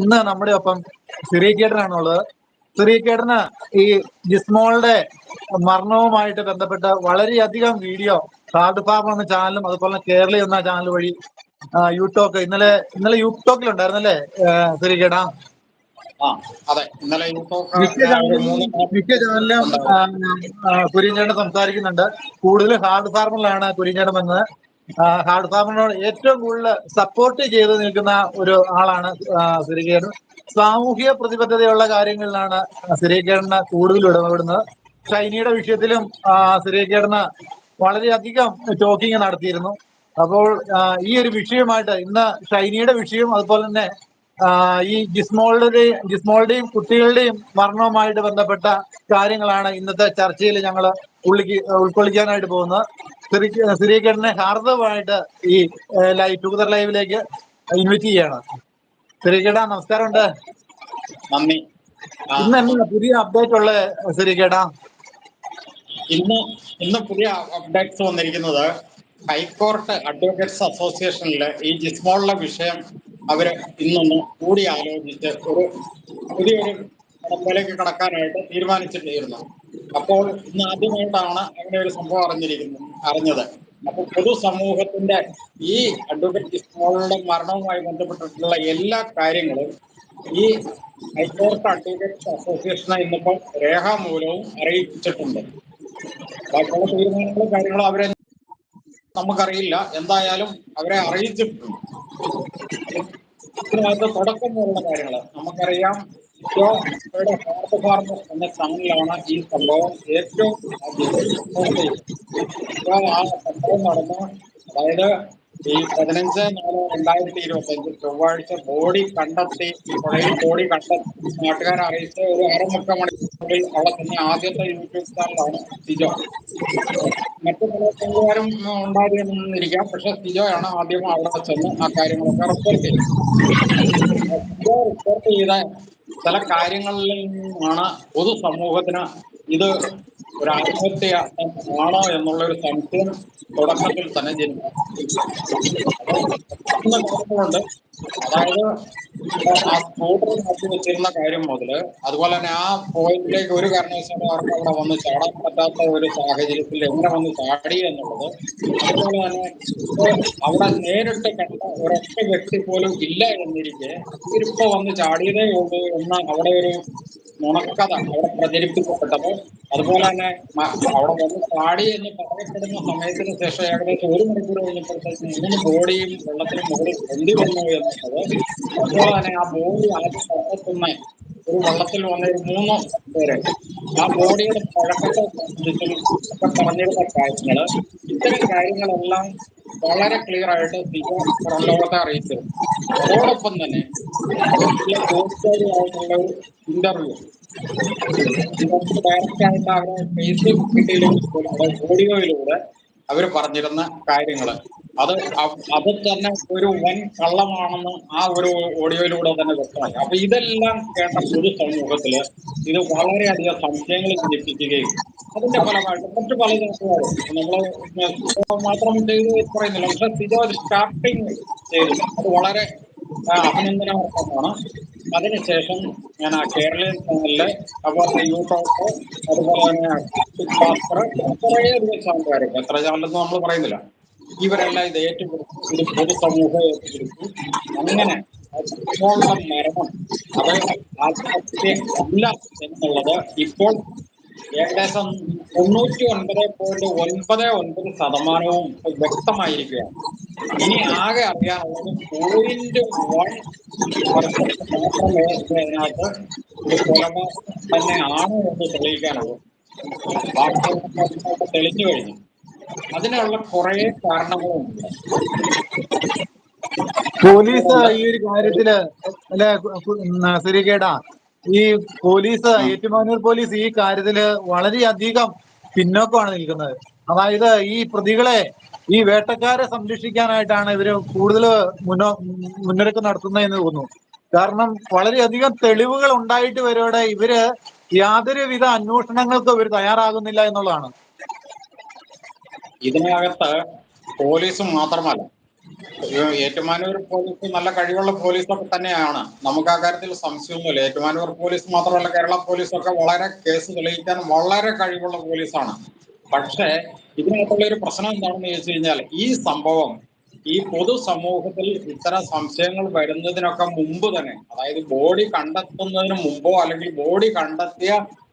ഇന്ന് നമ്മുടെ ഒപ്പം സിറീക്കേട്ടനാണുള്ളത് സിറീക്കേട്ടന് ഈ ജിസ്മോളുടെ മരണവുമായിട്ട് ബന്ധപ്പെട്ട വളരെയധികം വീഡിയോ കാർഡ് ഫാം എന്ന ചാനലും അതുപോലെ കേരളി എന്ന ചാനൽ വഴി യൂട്ടോക്ക് യൂടോക്ക് ഇന്നലെ ഇന്നലെ യൂട്ടോക്കിൽ ഉണ്ടായിരുന്നല്ലേ യൂട്യൂബ് മിക്ക ചാനലിലും ചാനലിലും സംസാരിക്കുന്നുണ്ട്. കൂടുതൽ ഹാർഡ് ഫാർമിലാണ് കുര്യഞ്ചേട്ടൻ വന്നത്. ഹാർഡ് ഫാമിനോട് ഏറ്റവും കൂടുതൽ സപ്പോർട്ട് ചെയ്ത് നിൽക്കുന്ന ഒരു ആളാണ് സിരികേരൻ സാമൂഹിക പ്രതിബദ്ധതയുള്ള കാര്യങ്ങളിലാണ് സിരികേരന് കൂടുതൽ ഇടപെടുന്നത് ചൈനയുടെ വിഷയത്തിലും സിരികേരന് വളരെയധികം ടോക്കിംഗ് നടത്തിയിരുന്നു. അപ്പോൾ ഈ ഒരു വിഷയമായിട്ട് ഇന്ന് ഷൈനിയുടെ വിഷയം അതുപോലെ തന്നെ ഈ ജിസ്മോളുടെയും ജിസ്മോളുടെയും കുട്ടികളുടെയും മരണവുമായിട്ട് ബന്ധപ്പെട്ട കാര്യങ്ങളാണ് ഇന്നത്തെ ചർച്ചയിൽ ഞങ്ങൾ ഉള്ളിക്ക് ഉൾക്കൊള്ളിക്കാനായിട്ട് പോകുന്നത്. സിറീകേട്ടനെ ഹാർദവമായിട്ട് ഈ ലൈവ് ടുഗദർ ലൈവിലേക്ക് ഇൻവൈറ്റ് ചെയ്യാണ്. സിറീകേട്ടാ നമസ്കാരമുണ്ട്. നന്ദി. ഇന്ന് എന്നാ പുതിയ അപ്ഡേറ്റ് ഉള്ള ശ്രീകേടാ ഇന്ന് ഇന്ന് പുതിയ അപ്ഡേറ്റ്സ് വന്നിരിക്കുന്നത് ഹൈക്കോർട്ട് അഡ്വക്കേറ്റ്സ് അസോസിയേഷനിലെ ഈ ജിസ്മോളിലെ വിഷയം അവർ ഇന്നൊന്ന് കൂടി ആലോചിച്ച് ഒരു പുതിയൊരു കടമ്പയിലേക്ക് കടക്കാനായിട്ട് തീരുമാനിച്ചിട്ടിരുന്നു. അപ്പോൾ ഇന്ന് ആദ്യമായിട്ടാണ് അങ്ങനെ ഒരു സംഭവം അറിഞ്ഞിരിക്കുന്നത്. അറിഞ്ഞത്. അപ്പൊ പൊതുസമൂഹത്തിന്റെ ഈ അഡ്വക്കേറ്റ് ജിസ്മോളുടെ മരണവുമായി ബന്ധപ്പെട്ടിട്ടുള്ള എല്ലാ കാര്യങ്ങളും ഈ ഹൈക്കോർട്ട് അഡ്വക്കേറ്റ്സ് അസോസിയേഷനെ ഇന്നിപ്പോൾ രേഖാമൂലവും അറിയിച്ചിട്ടുണ്ട്. ബാക്കിയുള്ള തീരുമാനങ്ങളും കാര്യങ്ങളും അവരെ നമുക്കറിയില്ല. എന്തായാലും അവരെ അറിയിച്ചിട്ടുണ്ട്. ഇതിനകത്ത് തുടക്കം പോലുള്ള കാര്യങ്ങൾ നമുക്കറിയാം. എന്ന ചാനലിലാണ് ഈ സംഭവം ഏറ്റവും ആ സംഭവം നടന്ന. അതായത് ഈ പതിനഞ്ച് നാല് രണ്ടായിരത്തി ഇരുപത്തി അഞ്ച് ചൊവ്വാഴ്ച ബോഡി കണ്ടെത്തി പുഴയിൽ ബോഡി കണ്ടെത്തി. നാട്ടുകാരെ അറിയിച്ച് ഒരു അരമുക്ക മണിക്കൂറിൽ അവിടെ തന്നെ ആദ്യത്തെ യൂട്യൂബ് ചാനലാണ് സിജോ. മറ്റു പല ഉണ്ടായിരുന്നിരിക്കാം. പക്ഷെ സിജോയാണ് ആദ്യം അവിടെ ചെന്ന് ആ കാര്യങ്ങളൊക്കെ റിപ്പോർട്ട് ചെയ്തത്. റിപ്പോർട്ട് ചെയ്ത ചില കാര്യങ്ങളിൽ നിന്നാണ് പൊതുസമൂഹത്തിന് ഇത് ഒരു ആത്മഹത്യ ആണോ എന്നുള്ള ഒരു സംശയം തുടക്കത്തിൽ തന്നെ ജനിക്കും അതായത് ആ സ്കൂട്ടർ മാറ്റി വെച്ചിരുന്ന കാര്യം മുതൽ അതുപോലെ തന്നെ ആ പോയിന്റിലേക്ക് ഒരു കാരണവശാലും അവർക്ക് അവിടെ വന്ന് ചാടാൻ പറ്റാത്ത ഒരു സാഹചര്യത്തിൽ എങ്ങനെ വന്ന് ചാടി എന്നുള്ളത് അതുപോലെ തന്നെ അവിടെ നേരിട്ട് കണ്ട ഒരൊറ്റ വ്യക്തി പോലും ഇല്ല എന്നിരിക്കെ ഇവരിപ്പോ വന്ന് ചാടിയതേ ഉള്ളൂ എന്ന അവിടെ ഒരു നുണക്കഥ അവിടെ പ്രചരിപ്പിക്കപ്പെട്ടത്. അതുപോലെ തന്നെ അവിടെ വന്ന് പാടി എന്ന് പറയപ്പെടുന്ന സമയത്തിന് ശേഷം ഏകദേശം ഒരു മണിക്കൂർ കഴിഞ്ഞപ്പോഴത്തേക്കും മൂന്ന് ബോഡിയും വെള്ളത്തിന് മുകളിൽ പൊന്തി വന്നു എന്നുള്ളത്. അതുപോലെ തന്നെ ആ ബോഡി അകത്തുന്ന ഒരു വെള്ളത്തിൽ വന്ന ഒരു മൂന്ന് പേര്. ആ ബോഡിയുടെ പഴക്കത്തെ സംബന്ധിച്ചും ഒക്കെ പറഞ്ഞിരുന്ന കാര്യങ്ങൾ ഇത്തരം കാര്യങ്ങളെല്ലാം വളരെ ക്ലിയർ ആയിട്ട് സിജോ പുറം ലോകത്തെ അറിയിച്ചിരുന്നു അതോടൊപ്പം തന്നെ ആയിട്ടുള്ള ഒരു ഇന്റർവ്യൂ ഡയറക്റ്റ് ആയിട്ട് അവരെ ഫേസ്ബുക്ക് ഓഡിയോയിലൂടെ അവർ പറഞ്ഞിരുന്ന കാര്യങ്ങൾ അത് അത് തന്നെ ഒരു വൻ കള്ളമാണെന്ന് ആ ഒരു ഓഡിയോയിലൂടെ തന്നെ വ്യക്തമായി. അപ്പൊ ഇതെല്ലാം കേട്ട പൊതുസമൂഹത്തിൽ ഇത് വളരെയധികം സംശയങ്ങൾ ജനിപ്പിക്കുകയും അതിന്റെ ഫലമായിട്ട് മറ്റു പല നമ്മൾ മാത്രം ചെയ്തു പറയുന്നില്ല. പക്ഷെ സിജോ സ്റ്റാർട്ടിങ് ചെയ്തു. അത് വളരെ അഭിനന്ദനാർഹമാണ് അതിനുശേഷം ഞാൻ ആ കേരളീയ ചാനലിൽ അതുപോലെ യൂട്യൂബ് അതുപോലെ തന്നെ കുറേ അധികം എത്ര ചാനലെന്ന് നമ്മൾ പറയുന്നില്ല. ഇവരെല്ലാം ഇത് ഏറ്റവും ഒരു പൊതുസമൂഹം ഏറ്റെടുത്തു അങ്ങനെ ഇപ്പോഴുള്ള മരണം അത് ആത്മഹത്യ അല്ല എന്നുള്ളത് ഇപ്പോൾ ഏകദേശം തൊണ്ണൂറ്റി ഒൻപത് പോയിന്റ് ഒൻപത് ഒൻപത് ശതമാനവും വ്യക്തമായിരിക്കുകയാണ്. ഇനി ആകെ അറിയാനുള്ളത് പോയിന്റ് വൺ മാത്രമേ ഇതിനകത്ത് ഒരു കൊലപാതകം ആണ് എന്ന് തെളിയിക്കാനുള്ളൂ തെളിഞ്ഞു കഴിഞ്ഞു. അതിനുള്ള കുറെ കാരണങ്ങളുണ്ട്. പോലീസ് ഈ ഒരു കാര്യത്തിൽ അല്ലെ നസരികേടാ ഈ പോലീസ് ഏറ്റുമാനൂർ പോലീസ് ഈ കാര്യത്തിൽ വളരെയധികം പിന്നോക്കമാണ് നിൽക്കുന്നത്. അതായത് ഈ പ്രതികളെ ഈ വേട്ടക്കാരെ സംരക്ഷിക്കാനായിട്ടാണ് ഇവർ കൂടുതൽ മുന്നോ മുന്നൊരുക്കം നടത്തുന്നതെന്ന് തോന്നുന്നു. കാരണം വളരെയധികം തെളിവുകൾ ഉണ്ടായിട്ട് വരോടെ ഇവർ യാതൊരുവിധ അന്വേഷണങ്ങൾക്കും ഇവർ തയ്യാറാകുന്നില്ല എന്നുള്ളതാണ്. ഇതിനകത്ത് പോലീസും മാത്രമല്ല ഏറ്റുമാനൂർ പോലീസ് നല്ല കഴിവുള്ള പോലീസൊക്കെ തന്നെയാണ്. നമുക്ക് ആ കാര്യത്തിൽ സംശയമൊന്നുമില്ല. ഏറ്റുമാനൂർ പോലീസ് മാത്രമല്ല കേരള പോലീസൊക്കെ വളരെ കേസ് തെളിയിക്കാൻ വളരെ കഴിവുള്ള പോലീസാണ്. പക്ഷേ ഇതിനകത്തുള്ള ഒരു പ്രശ്നം എന്താണെന്ന് ചോദിച്ചു കഴിഞ്ഞാൽ ഈ സംഭവം ഈ പൊതു സമൂഹത്തിൽ ഇത്തരം സംശയങ്ങൾ വരുന്നതിനൊക്കെ മുമ്പ് തന്നെ അതായത് ബോഡി കണ്ടെത്തുന്നതിന് മുമ്പോ അല്ലെങ്കിൽ ബോഡി കണ്ടെത്തിയ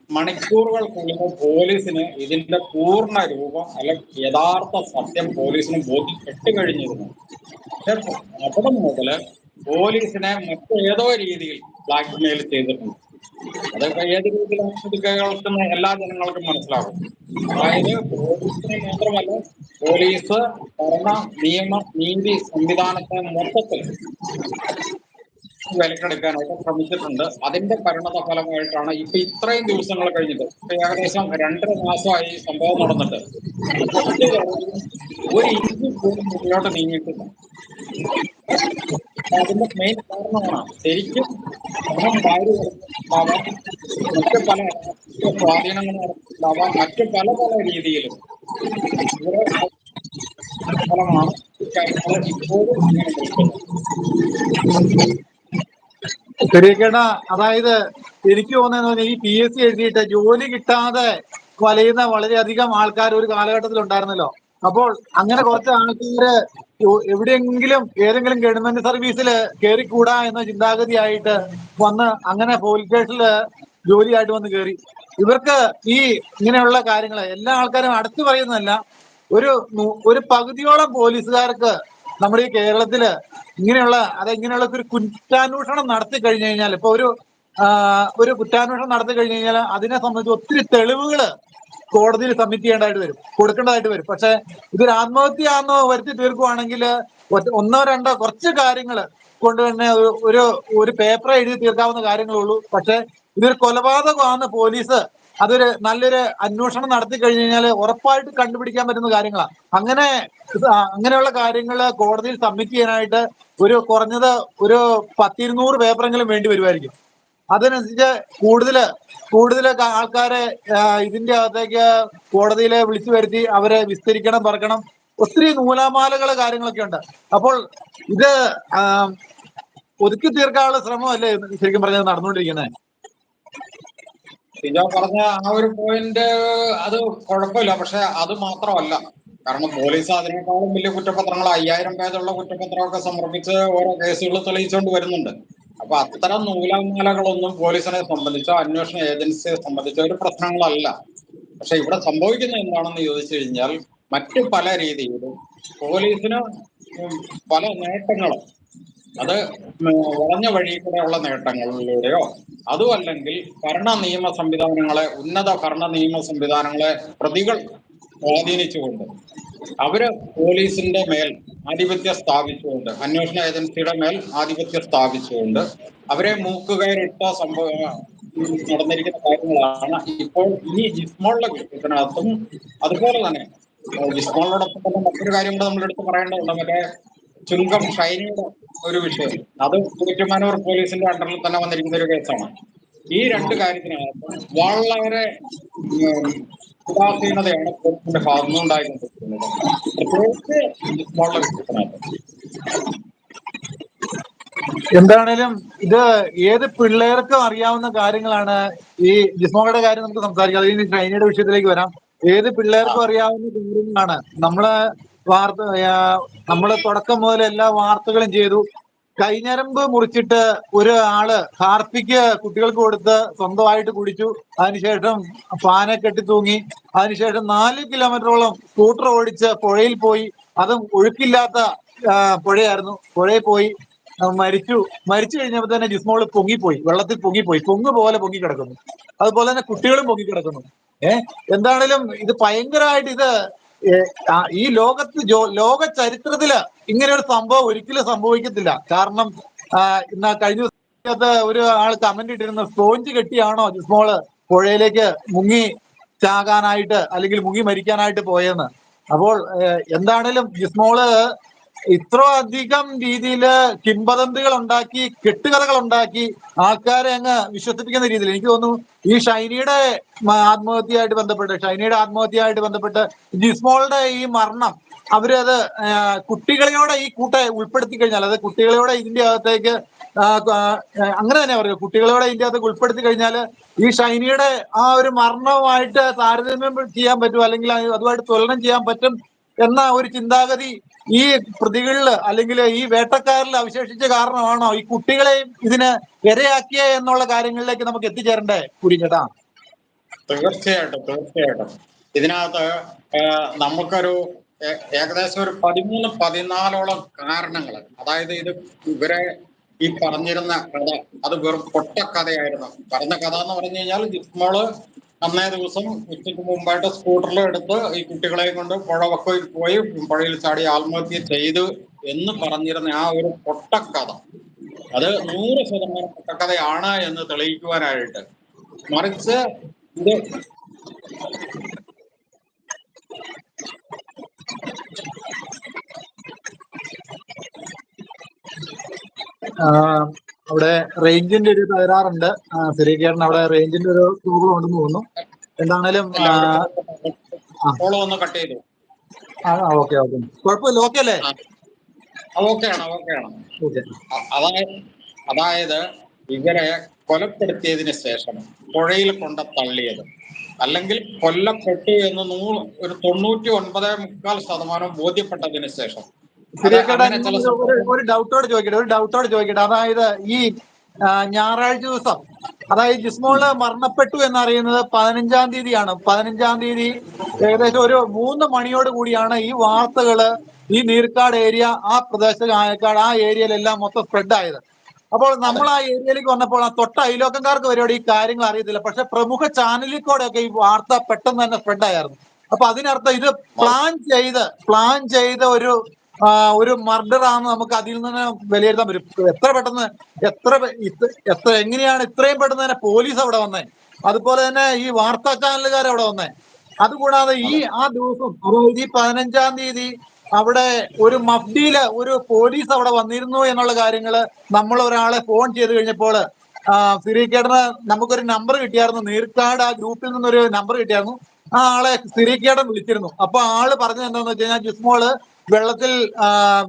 മണിക്കൂറുകൾക്കുള്ളിൽ പോലീസിന് ഇതിന്റെ പൂർണ രൂപം അല്ലെങ്കിൽ യഥാർത്ഥ സത്യം പോലീസിന് ബോധ്യപ്പെട്ട് കഴിഞ്ഞിരുന്നു. അവിടെ മുതൽ പോലീസിനെ മറ്റേതോ രീതിയിൽ ബ്ലാക്ക് മെയിൽ ചെയ്തിട്ടുണ്ട്. അതൊക്കെ ഏത് രീതിയിലാണ് കേൾക്കുന്ന എല്ലാ ജനങ്ങൾക്കും മനസ്സിലാകും അതായത് പോലീസിനെ മാത്രമല്ല പോലീസ് ഭരണ നിയമ നീതി സംവിധാനത്തെ മൊത്തത്തിൽ വിലക്കെടുക്കാനായിട്ട് ശ്രമിച്ചിട്ടുണ്ട്. അതിന്റെ പരിണത ഫലമായിട്ടാണ് ഇപ്പൊ ഇത്രയും ദിവസങ്ങൾ കഴിഞ്ഞിട്ട് ഏകദേശം രണ്ടര മാസമായി സംഭവം നടന്നിട്ട്. ഒരു ഇഞ്ച് പോലും മുന്നോട്ട് നീങ്ങിയിട്ടില്ല. അതിന്റെ മെയിൻ കാരണമാണ് ശരിക്കും പണം വാരി മറ്റു പല സ്വാധീനങ്ങൾ ഉണ്ടാവാം മറ്റു പല പല രീതിയിലും ഫലമാണ് കാര്യങ്ങൾ ഇപ്പോഴും ശരിക്കേണ്ട അതായത് എനിക്ക് തോന്നുന്നത് ഈ പി എസ് സി എഴുതിയിട്ട് ജോലി കിട്ടാതെ വലയുന്ന വളരെയധികം ആൾക്കാർ ഒരു കാലഘട്ടത്തിൽ ഉണ്ടായിരുന്നല്ലോ അപ്പോൾ അങ്ങനെ കുറച്ച് ആൾക്കാര് എവിടെയെങ്കിലും ഏതെങ്കിലും ഗവൺമെന്റ് സർവീസിൽ കയറിക്കൂടാ എന്ന ചിന്താഗതിയായിട്ട് വന്ന് അങ്ങനെ പോലീസ് സ്റ്റേഷനിൽ ജോലിയായിട്ട് വന്ന് കയറി ഇവർക്ക് ഈ ഇങ്ങനെയുള്ള കാര്യങ്ങൾ എല്ലാ ആൾക്കാരും അടുത്ത് പറയുന്നതല്ല ഒരു ഒരു പകുതിയോളം പോലീസുകാർക്ക് നമ്മുടെ ഈ കേരളത്തിൽ ഇങ്ങനെയുള്ള അത് ഇങ്ങനെയുള്ള ഒരു കുറ്റാന്വേഷണം നടത്തി കഴിഞ്ഞു കഴിഞ്ഞാൽ ഇപ്പൊ ഒരു ഒരു കുറ്റാന്വേഷണം നടത്തി കഴിഞ്ഞു കഴിഞ്ഞാൽ അതിനെ സംബന്ധിച്ച് ഒത്തിരി തെളിവുകൾ കോടതിയിൽ സബ്മിറ്റ് ചെയ്യേണ്ടതായിട്ട് വരും കൊടുക്കേണ്ടതായിട്ട് വരും. പക്ഷെ ഇതൊരു ആത്മഹത്യയാണെന്ന് വരുത്തി തീർക്കുവാണെങ്കിൽ ഒന്നോ രണ്ടോ കുറച്ച് കാര്യങ്ങൾ കൊണ്ട് തന്നെ ഒരു- ഒരു പേപ്പർ എഴുതി തീർക്കാവുന്ന കാര്യങ്ങളുള്ളൂ പക്ഷെ ഇതൊരു കൊലപാതകമാണെന്ന് പോലീസ് അതൊരു നല്ലൊരു അന്വേഷണം നടത്തി കഴിഞ്ഞു കഴിഞ്ഞാൽ ഉറപ്പായിട്ട് കണ്ടുപിടിക്കാൻ പറ്റുന്ന കാര്യങ്ങളാണ് അങ്ങനെ അങ്ങനെയുള്ള കാര്യങ്ങൾ കോടതിയിൽ സബ്മിറ്റ് ചെയ്യാനായിട്ട് ഒരു കുറഞ്ഞത് ഒരു പത്തിരുന്നൂറ് പേപ്പറെങ്കിലും വേണ്ടി വരുമായിരിക്കും അതിനനുസരിച്ച് കൂടുതൽ കൂടുതൽ ആൾക്കാരെ ഇതിന്റെ അകത്തേക്ക് കോടതിയിലെ വിളിച്ചു വരുത്തി അവരെ വിസ്തരിക്കണം പറക്കണം. ഒത്തിരി നൂലാമാലകൾ കാര്യങ്ങളൊക്കെ ഉണ്ട്. അപ്പോൾ ഇത് ഒതുക്കി തീർക്കാനുള്ള ശ്രമമല്ലേ ശരിക്കും പറഞ്ഞത് നടന്നുകൊണ്ടിരിക്കുന്നത് ഷിജോ പറഞ്ഞ ആ ഒരു പോയിന്റ് അത് കുഴപ്പമില്ല. പക്ഷെ അത് മാത്രമല്ല. കാരണം പോലീസ് അതിനേക്കാളും വലിയ കുറ്റപത്രങ്ങൾ അയ്യായിരം പേജുള്ള കുറ്റപത്രമൊക്കെ സമർപ്പിച്ച് ഓരോ കേസുകൾ തെളിയിച്ചുകൊണ്ട് വരുന്നുണ്ട്. അപ്പൊ അത്തരം നൂലാമാലകളൊന്നും പോലീസിനെ സംബന്ധിച്ചോ അന്വേഷണ ഏജൻസിയെ സംബന്ധിച്ചോ ഒരു പ്രശ്നങ്ങളല്ല. പക്ഷെ ഇവിടെ സംഭവിക്കുന്നത് എന്താണെന്ന് ചോദിച്ചു കഴിഞ്ഞാൽ മറ്റു പല രീതിയിലും പോലീസിന് പല നേട്ടങ്ങളും അത് വളഞ്ഞ വഴി കൂടെയുള്ള നേട്ടങ്ങളിലൂടെയോ അതും അല്ലെങ്കിൽ ഭരണ നിയമ സംവിധാനങ്ങളെ ഉന്നത ഭരണ നിയമ സംവിധാനങ്ങളെ പ്രതികൾ സ്വാധീനിച്ചുകൊണ്ട് അവർ പോലീസിന്റെ മേൽ ആധിപത്യം സ്ഥാപിച്ചുകൊണ്ട് അന്വേഷണ ഏജൻസിയുടെ മേൽ ആധിപത്യം സ്ഥാപിച്ചുകൊണ്ട് അവരെ മൂക്കുകയറിട്ട സംഭവ നടന്നിരിക്കുന്ന കാര്യങ്ങളാണ് ഇപ്പോൾ ഈ ജിസ്മോളിലെ വിഷയത്തിനകത്തും. അതുപോലെ തന്നെ ജിസ്മോളിനോടൊപ്പം തന്നെ മറ്റൊരു കാര്യം കൂടെ നമ്മളെടുത്ത് പറയേണ്ടതുണ്ട്. മറ്റേ ചുങ്കം ഷൈനിയുടെ ഒരു വിഷയം. അത് കുറ്റമാനൂർ പോലീസിന്റെ അണ്ടറിൽ തന്നെ വന്നിരിക്കുന്ന ഒരു കേസാണ്. ഈ രണ്ട് കാര്യത്തിനകത്ത് വളരെ ഉദാസീനതയാണ് പോലീസിന്റെ ഭാഗത്തുനിന്ന് വിഷയത്തിനകത്ത്. എന്താണേലും ഇത് ഏത് പിള്ളേർക്കും അറിയാവുന്ന കാര്യങ്ങളാണ് ഈ ജിസ്മോയുടെ കാര്യം നമുക്ക് സംസാരിക്കാം. അതിന് ഷൈനിയുടെ വിഷയത്തിലേക്ക് വരാം. ഏത് പിള്ളേർക്കും അറിയാവുന്ന കാര്യങ്ങളാണ് നമ്മൾ വാർത്ത നമ്മൾ തുടക്കം മുതൽ എല്ലാ വാർത്തകളും ചെയ്തു. കൈഞ്ഞരമ്പ് മുറിച്ചിട്ട് ഒരു ആൾ ഹാർപ്പിക്ക് കുട്ടികൾക്ക് കൊടുത്ത് സ്വന്തമായിട്ട് കുടിച്ചു. അതിനുശേഷം ഫാനെ കെട്ടി തൂങ്ങി അതിനുശേഷം നാല് കിലോമീറ്ററോളം സ്കൂട്ടർ ഓടിച്ച് പുഴയിൽ പോയി. അതും ഒഴുക്കില്ലാത്ത പുഴയായിരുന്നു. പുഴയിൽ പോയി മരിച്ചു. മരിച്ചു കഴിഞ്ഞപ്പോൾ തന്നെ ജിസ്മോൾ പൊങ്ങിപ്പോയി. വെള്ളത്തിൽ പൊങ്ങിപ്പോയി. പൊങ്ങ് പോലെ പൊങ്ങി കിടക്കുന്നു അതുപോലെ തന്നെ കുട്ടികളും പൊങ്ങി കിടക്കുന്നു ഏഹ് എന്താണേലും ഇത് ഭയങ്കരമായിട്ട് ഇത് ഈ ലോകത്ത് ലോക ചരിത്രത്തിൽ ഇങ്ങനെ ഒരു സംഭവം ഒരിക്കലും സംഭവിക്കത്തില്ല. കാരണം ഇന്ന് കഴിഞ്ഞ ദിവസത്തെ ഒരു ആൾ കമന്റ് ഇട്ടിരുന്ന സ്പോഞ്ച് കെട്ടിയാണോ ജിസ്മോൾ പുഴയിലേക്ക് മുങ്ങി ചാകാനായിട്ട് അല്ലെങ്കിൽ മുങ്ങി മരിക്കാനായിട്ട് പോയെന്ന്? അപ്പോൾ എന്താണേലും ജിസ്മോൾ ഇത്ര അധികം രീതിയിൽ കിംബദന്തികൾ ഉണ്ടാക്കി കെട്ടുകഥകൾ ഉണ്ടാക്കി ആൾക്കാരെ അങ്ങ് വിശ്വസിപ്പിക്കുന്ന രീതിയിൽ. എനിക്ക് തോന്നുന്നു ഈ ഷൈനിയുടെ ആത്മഹത്യയായിട്ട് ബന്ധപ്പെട്ട് ഷൈനിയുടെ ആത്മഹത്യയായിട്ട് ബന്ധപ്പെട്ട് ജിസ്മോളുടെ ഈ മരണം അവരത് കുട്ടികളെയോടെ ഈ കൂട്ടെ ഉൾപ്പെടുത്തി കഴിഞ്ഞാൽ അത് കുട്ടികളെയോടെ ഇതിന്റെ അകത്തേക്ക് അങ്ങനെ തന്നെ പറയുക കുട്ടികളോടെ ഇതിന്റെ അകത്ത് ഉൾപ്പെടുത്തി കഴിഞ്ഞാൽ ഈ ഷൈനിയുടെ ആ ഒരു മരണവുമായിട്ട് താരതമ്യം ചെയ്യാൻ പറ്റും അല്ലെങ്കിൽ അതുമായിട്ട് തുലനം ചെയ്യാൻ പറ്റും എന്ന ഒരു ചിന്താഗതി ഈ പ്രതികളിൽ അല്ലെങ്കിൽ ഈ വേട്ടക്കാരിൽ അവശേഷിച്ച കാരണമാണോ ഈ കുട്ടികളെ ഇതിന് ഇരയാക്കിയ എന്നുള്ള കാര്യങ്ങളിലേക്ക് നമുക്ക് എത്തിച്ചേരണ്ടേ കുരിഞ്ഞേട്ടാ തീർച്ചയായിട്ടും തീർച്ചയായിട്ടും. ഇതിനകത്ത് നമുക്കൊരു ഏകദേശം ഒരു പതിമൂന്ന് പതിനാലോളം കാരണങ്ങൾ അതായത് ഇത് ഇവരെ ഈ പറഞ്ഞിരുന്ന കഥ അത് വെറും പൊട്ടക്കഥയായിരുന്നു. പറഞ്ഞ കഥ എന്ന് പറഞ്ഞു കഴിഞ്ഞാൽ ജിസ്മോൾ അന്നേ ദിവസം ഉച്ചയ്ക്ക് മുമ്പായിട്ട് സ്കൂട്ടറിൽ എടുത്ത് ഈ കുട്ടികളെ കൊണ്ട് പുഴവക്കയിൽ പോയി പുഴയിൽ ചാടി ആത്മഹത്യ ചെയ്തു എന്ന് പറഞ്ഞിരുന്ന ആ ഒരു പൊട്ടക്കഥ. അത് നൂറ് ശതമാനം പൊട്ടക്കഥയാണ് എന്ന് തെളിയിക്കുവാനായിട്ട്. മറിച്ച് ഇത് അവിടെ റേഞ്ചിന്റെ ഒരു തകരാറുണ്ട്. സിറിക്കേട്ടൻ അവിടെ റേഞ്ചിന്റെ ഒരു പ്രോബ്ലം ഉണ്ടെന്ന് തോന്നുന്നു. എന്താണേലും ഓക്കെ ഓക്കെ. കുഴപ്പമില്ല ഓക്കെ അല്ലേ? ഓക്കെയാണ് ഓക്കെയാണ് ഓക്കെ അതായത് അതായത് ഇവരെ കൊലപ്പെടുത്തിയതിന് ശേഷം പുഴയിൽ കൊണ്ട തള്ളിയത്. അല്ലെങ്കിൽ കൊല്ലപ്പെട്ടു എന്ന് നൂറ് ഒരു തൊണ്ണൂറ്റി ഒൻപത് മുക്കാൽ ശതമാനം ബോധ്യപ്പെട്ടതിന് ശേഷം ഒരു ഡൗട്ടോട് ചോദിക്കട്ടെ ഒരു ഡൗട്ടോട് ചോദിക്കട്ടെ. അതായത് ഈ ഞായറാഴ്ച ദിവസം അതായത് ജിസ്മോൾ മരണപ്പെട്ടു എന്നറിയുന്നത് പതിനഞ്ചാം തീയതിയാണ്. പതിനഞ്ചാം തീയതി ഏകദേശം ഒരു മൂന്ന് മണിയോട് കൂടിയാണ് ഈ വാർത്തകൾ ഈ നീർക്കാട് ഏരിയ ആ പ്രദേശം ആയക്കാട് ആ ഏരിയയിലെല്ലാം മൊത്തം സ്പ്രെഡ് ആയത്. അപ്പോൾ നമ്മൾ ആ ഏരിയയിലേക്ക് വന്നപ്പോൾ ആ തൊട്ട അയലോക്കക്കാർക്ക് വരെയോട് ഈ കാര്യങ്ങൾ അറിയത്തില്ല. പക്ഷെ പ്രമുഖ ചാനലിൽ കൂടെ ഒക്കെ ഈ വാർത്ത പെട്ടെന്ന് തന്നെ സ്പ്രെഡ് ആയിരുന്നു. അപ്പൊ അതിനർത്ഥം ഇത് പ്ലാൻ ചെയ്ത് പ്ലാൻ ചെയ്ത ഒരു ഒരു മർഡർ ആണെന്ന് നമുക്ക് അതിൽ നിന്ന് വിലയിരുത്താൻ പറ്റും. എത്ര പെട്ടെന്ന് എത്ര എത്ര എങ്ങനെയാണ് ഇത്രയും പെട്ടെന്ന് തന്നെ പോലീസ് അവിടെ വന്നേ? അതുപോലെ തന്നെ ഈ വാർത്താ ചാനലുകാർ അവിടെ വന്നേ? അതുകൂടാതെ ഈ ആ ദിവസം അതായത് ഈ പതിനഞ്ചാം തീയതി അവിടെ ഒരു മഫ്ഡിയിൽ ഒരു പോലീസ് അവിടെ വന്നിരുന്നു എന്നുള്ള കാര്യങ്ങൾ നമ്മൾ ഒരാളെ ഫോൺ ചെയ്ത് കഴിഞ്ഞപ്പോൾ സിറിക്കേടന് നമുക്കൊരു നമ്പർ കിട്ടിയായിരുന്നു. നീർക്കാട് ആ ഗ്രൂപ്പിൽ നിന്നൊരു നമ്പർ കിട്ടിയായിരുന്നു. ആ ആളെ സിറിക്കേടൻ വിളിച്ചിരുന്നു. അപ്പൊ ആൾ പറഞ്ഞത് എന്താന്ന് വെച്ച് കഴിഞ്ഞാൽ ജിസ്മോൾ വെള്ളത്തിൽ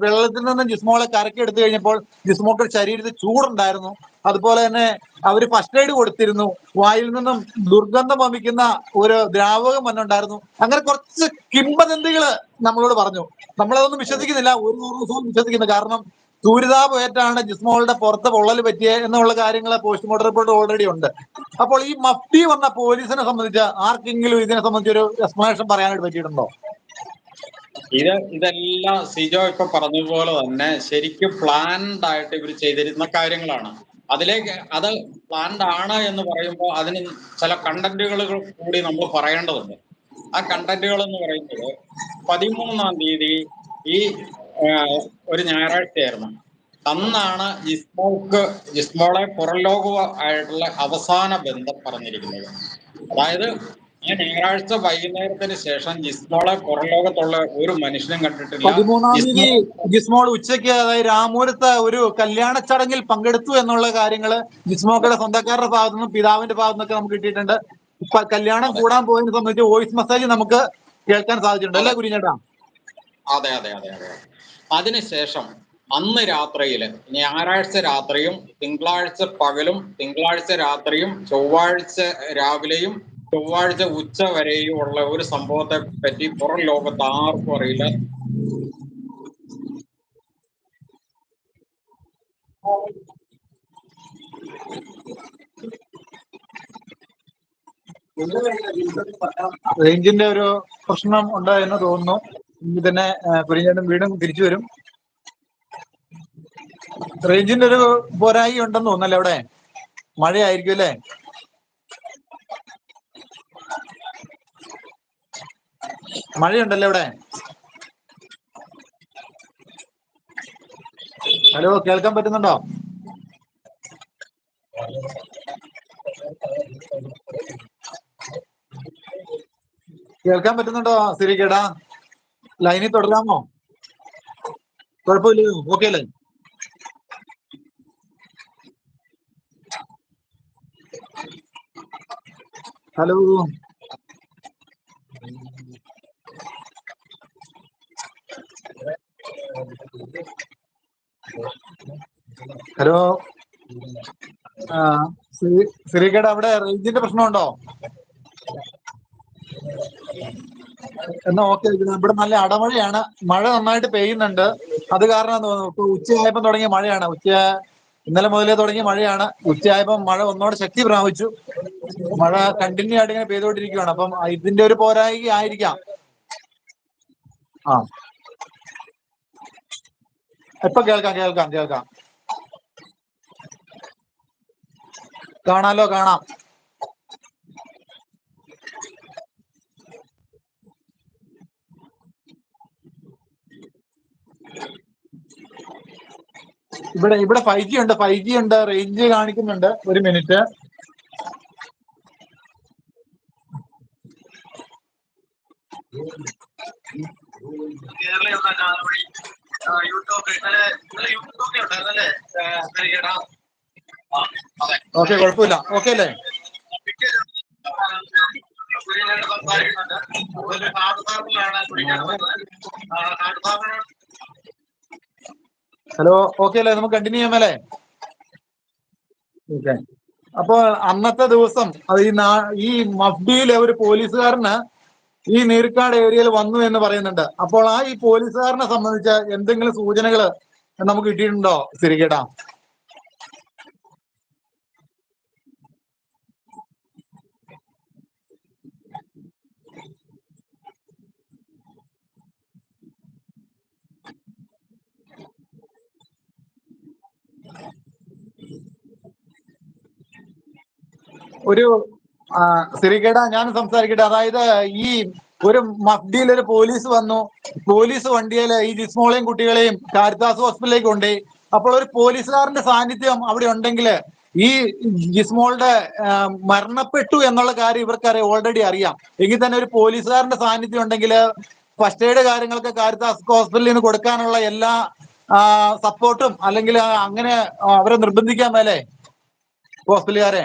വെള്ളത്തിൽ നിന്ന് ജിസ്മോളെ കരക്കി എടുത്തു കഴിഞ്ഞപ്പോൾ ജിസ്മോക്ക് ശരീരത്തിൽ ചൂടുണ്ടായിരുന്നു. അതുപോലെ തന്നെ അവർ ഫസ്റ്റ് എയ്ഡ് കൊടുത്തിരുന്നു. വായിൽ നിന്നും ദുർഗന്ധം വമിക്കുന്ന ഒരു ദ്രാവകം വന്നുണ്ടായിരുന്നു അങ്ങനെ കുറച്ച് കിംബദന്തികൾ നമ്മളോട് പറഞ്ഞു. നമ്മളതൊന്നും വിശ്വസിക്കുന്നില്ല. ഒരു ദിവസവും വിശ്വസിക്കുന്നു കാരണം സൂര്യതാപം ഏറ്റാണ് ജിസ്മോളുടെ പുറത്ത് പൊള്ളൽ പറ്റിയ എന്നുള്ള കാര്യങ്ങൾ പോസ്റ്റ്മോർട്ടം റിപ്പോർട്ട് ഓൾറെഡി ഉണ്ട്. അപ്പോൾ ഈ മഫ്തി വന്ന പോലീസിനെ സംബന്ധിച്ച് ആർക്കെങ്കിലും ഇതിനെ സംബന്ധിച്ച് ഒരു എക്സ്പ്ലനേഷൻ പറയാനായിട്ട് പറ്റിയിട്ടുണ്ടോ? ഇത് ഇതെല്ലാം സിജോ ഇപ്പൊ പറഞ്ഞതുപോലെ തന്നെ ശരിക്കും പ്ലാൻഡ് ആയിട്ട് ഇവർ ചെയ്തിരുന്ന കാര്യങ്ങളാണ്. അതിലേക്ക് അത് പ്ലാൻഡ് ആണ് എന്ന് പറയുമ്പോൾ അതിന് ചില കണ്ടന്റുകൾ കൂടി നമ്മൾ പറയേണ്ടതുണ്ട്. ആ കണ്ടന്റുകൾ എന്ന് പറയുന്നത് പതിമൂന്നാം തീയതി ഈ ഒരു ഞായറാഴ്ചയായിരുന്നു. അന്നാണ് ജിസ്മോക്ക് ജിസ്മോളെ പുറം ലോകമായിട്ടുള്ള അവസാന ബന്ധം പറഞ്ഞിരിക്കുന്നത്. അതായത് ഈ ഞായറാഴ്ച വൈകുന്നേരത്തിന് ശേഷം ജിസ്മോളെ പുറം ലോകത്തുള്ള ഒരു മനുഷ്യനും കണ്ടിട്ടില്ല. പതിമൂന്നാം തീയതി ജിസ്മോൾ ഉച്ചയ്ക്ക് അതായത് രാമൂരത്ത് ഒരു കല്യാണ ചടങ്ങിൽ പങ്കെടുത്തു എന്നുള്ള കാര്യങ്ങൾ ജിസ്മോക്കയുടെ സ്വന്തക്കാരുടെ ഭാഗത്തു നിന്നും പിതാവിന്റെ ഭാഗത്തു നിന്നൊക്കെ നമുക്ക് കിട്ടിയിട്ടുണ്ട്. ഇപ്പൊ കല്യാണം കൂടാൻ പോയതിനെ സംബന്ധിച്ച് വോയിസ് മെസ്സേജ് നമുക്ക് കേൾക്കാൻ സാധിച്ചിട്ടുണ്ട്. അല്ലേ കുരിഞ്ഞേട്ടാ അതെ അതെ അതെ അതെ. അതിനുശേഷം അന്ന് രാത്രിയിൽ ഞായറാഴ്ച രാത്രിയും തിങ്കളാഴ്ച പകലും തിങ്കളാഴ്ച രാത്രിയും ചൊവ്വാഴ്ച രാവിലെയും ചൊവ്വാഴ്ച ഉച്ച വരെയും ഉള്ള ഒരു സംഭവത്തെ പറ്റി പുറം ലോകത്ത് ആർക്കും അറിയില്ല. റേഞ്ചിന്റെ ഒരു പ്രശ്നം ഉണ്ടായെന്ന് തോന്നുന്നു. ഇനി തന്നെ കുരിഞ്ഞേട്ടൻ വീണ്ടും തിരിച്ചു വരും. റേഞ്ചിന്റെ ഒരു പോരായി ഉണ്ടെന്ന് തോന്നല്ലേ അവിടെ? മഴയായിരിക്കും അല്ലേ? മഴയുണ്ടല്ലേ ഇവിടെ. ഹലോ കേൾക്കാൻ പറ്റുന്നുണ്ടോ? കേൾക്കാൻ പറ്റുന്നുണ്ടോ സിരിക്കേടാ ലൈനിൽ തുടരാമോ? കുഴപ്പമില്ല ഓക്കെ അല്ലേ? ഹലോ. ഹലോ. ശ്രീ- അവിടെ റേഞ്ചിന്റെ പ്രശ്നമുണ്ടോ? എന്നാ ഓക്കെ ഇവിടെ നല്ല അടമഴയാണ്. മഴ നന്നായിട്ട് പെയ്യുന്നുണ്ട്. അത് കാരണം തോന്നുന്നു ഇപ്പൊ ഉച്ചയായപ്പം തുടങ്ങിയ മഴയാണ്. ഉച്ച ഇന്നലെ മുതലേ തുടങ്ങിയ മഴയാണ്. ഉച്ചയായപ്പം മഴ ഒന്നോടെ ശക്തി പ്രാപിച്ചു. മഴ കണ്ടിന്യൂ ആയിട്ട് ഇങ്ങനെ പെയ്തുകൊണ്ടിരിക്കുകയാണ് അപ്പം ഇതിന്റെ ഒരു പോരായിക ആയിരിക്കാം. ആ. എപ്പൊ കേൾക്കാം കേൾക്കാം കേൾക്കാം. കാണാലോ കാണാം. ഇവിടെ ഇവിടെ ഫൈവ് ജി ഉണ്ട് ഫൈവ് ജി ഉണ്ട് റേഞ്ച് കാണിക്കുന്നുണ്ട്. ഒരു മിനിറ്റ് ഓക്കെ കുഴപ്പമില്ല. ഓക്കെ അല്ലേ? ഹലോ ഓക്കെ അല്ലേ? നമുക്ക് കണ്ടിന്യൂ ചെയ്യാം അല്ലേ? ഓക്കെ. അപ്പൊ അന്നത്തെ ദിവസം അത് ഈ ഈ മഫ്ഡിയിലെ ഒരു പോലീസുകാരന് ഈ നീർക്കാട് ഏരിയയിൽ വന്നു എന്ന് പറയുന്നുണ്ട്. അപ്പോൾ ആ ഈ പോലീസുകാരനെ സംബന്ധിച്ച എന്തെങ്കിലും സൂചനകൾ നമുക്ക് കിട്ടിയിട്ടുണ്ടോ? സിരികേട്ടാ ഒരു സിറികേട ഞാൻ സംസാരിക്കട്ടെ. അതായത് ഈ ഒരു മഫ്ഡിയിൽ ഒരു പോലീസ് വന്നു. പോലീസ് വണ്ടിയിൽ ഈ ജിസ്മോളെയും കുട്ടികളെയും കാരിത്താസ് ഹോസ്പിറ്റലിലേക്ക് കൊണ്ടുപോയി അപ്പോൾ ഒരു പോലീസുകാരന്റെ സാന്നിധ്യം അവിടെ ഉണ്ടെങ്കിൽ ഈ ജിസ്മോളുടെ മരണപ്പെട്ടു എന്നുള്ള കാര്യം ഇവർക്കറിയാം ഓൾറെഡി അറിയാം. എങ്കിൽ തന്നെ ഒരു പോലീസുകാരന്റെ സാന്നിധ്യം ഉണ്ടെങ്കിൽ ഫസ്റ്റ് എയ്ഡ് കാര്യങ്ങൾക്ക് കാരിത്താസ് ഹോസ്പിറ്റലിൽ നിന്ന് കൊടുക്കാനുള്ള എല്ലാ സപ്പോർട്ടും അല്ലെങ്കിൽ അങ്ങനെ അവരെ നിർബന്ധിക്കാൻ മേലെ ഹോസ്പിറ്റലുകാരെ.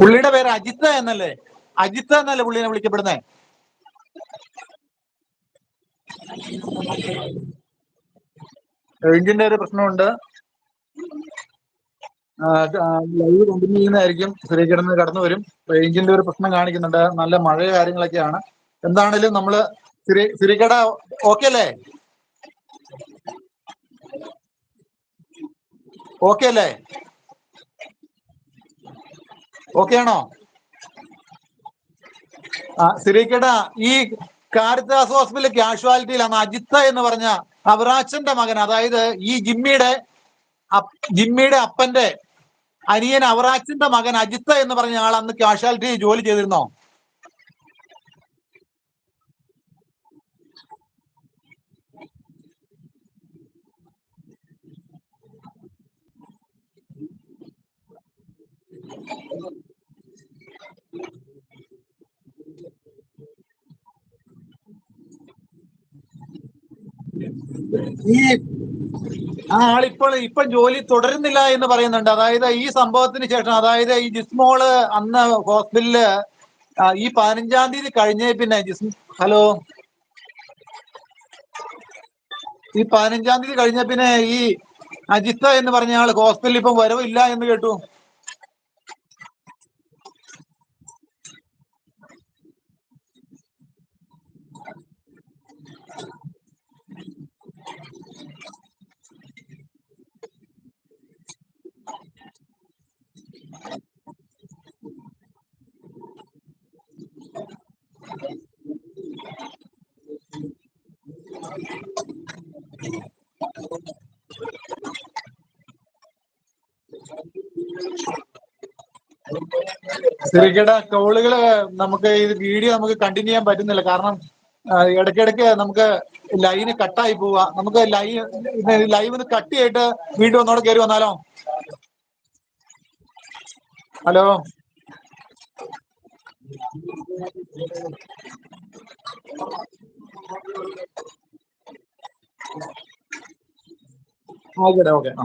പുള്ളിയുടെ പേര് അജിത്ത എന്നല്ലേ? അജിത്ത എന്നല്ലേ പുള്ളിനെ വിളിക്കപ്പെടുന്നേ? റേഞ്ചിന്റെ ഒരു പ്രശ്നമുണ്ട്. ലൈവ് കണ്ടിന്യൂ ചെയ്യുന്നതായിരിക്കും. ശ്രീകിടന്ന് കടന്നു വരും. റേഞ്ചിന്റെ ഒരു പ്രശ്നം കാണിക്കുന്നുണ്ട്. നല്ല മഴ കാര്യങ്ങളൊക്കെയാണ്. എന്താണേലും നമ്മൾ ശ്രീ ശ്രീകട ഓക്കെ അല്ലേ? ഓക്കെ അല്ലേ? ഓക്കെ ആണോ? ആ സിറിക്കട ഈ കാരിത്താസ് ഹോസ്പിറ്റൽ കാഷ്വാലിറ്റിയിൽ അന്ന് അജിത്ത എന്ന് പറഞ്ഞ അവറാച്ചന്റെ മകൻ. അതായത് ഈ ജിമ്മിയുടെ ജിമ്മിയുടെ അപ്പന്റെ അനിയൻ അവറാച്ചന്റെ മകൻ അജിത്ത എന്ന് പറഞ്ഞ ആൾ അന്ന് കാഷ്വാലിറ്റി ജോലി ചെയ്തിരുന്നോ? ഈ ആ ആളിപ്പോൾ ഇപ്പം ജോലി തുടരുന്നില്ല എന്ന് പറയുന്നുണ്ട്. അതായത് ഈ സംഭവത്തിന് ശേഷം അതായത് ഈ ജിസ്മോൾ അന്ന് ഹോസ്പിറ്റലിൽ ഈ പതിനഞ്ചാം തീയതി കഴിഞ്ഞ പിന്നെ ജിസ് ഹലോ? ഈ പതിനഞ്ചാം തീയതി കഴിഞ്ഞ പിന്നെ ഈ അജിത്ത എന്ന് പറഞ്ഞ ആൾ ഹോസ്പിറ്റലിൽ ഇപ്പം വരവില്ല എന്ന് കേട്ടു. സിറിക്കട കോളുകൾ നമുക്ക് ഇത് വീഡിയോ നമുക്ക് കണ്ടിന്യൂ ചെയ്യാൻ പറ്റുന്നില്ല. കാരണം ആ, ഇടയ്ക്കിടയ്ക്ക് നമുക്ക് ലൈന് കട്ടായി പോവുക. നമുക്ക് ലൈവ് ലൈവ് കട്ട് ചെയ്തിട്ട് വീണ്ടും ഒന്നുകൂടെ കയറി വന്നാലോ? ഹലോ? ഓക്കെ ഓക്കെ ആ.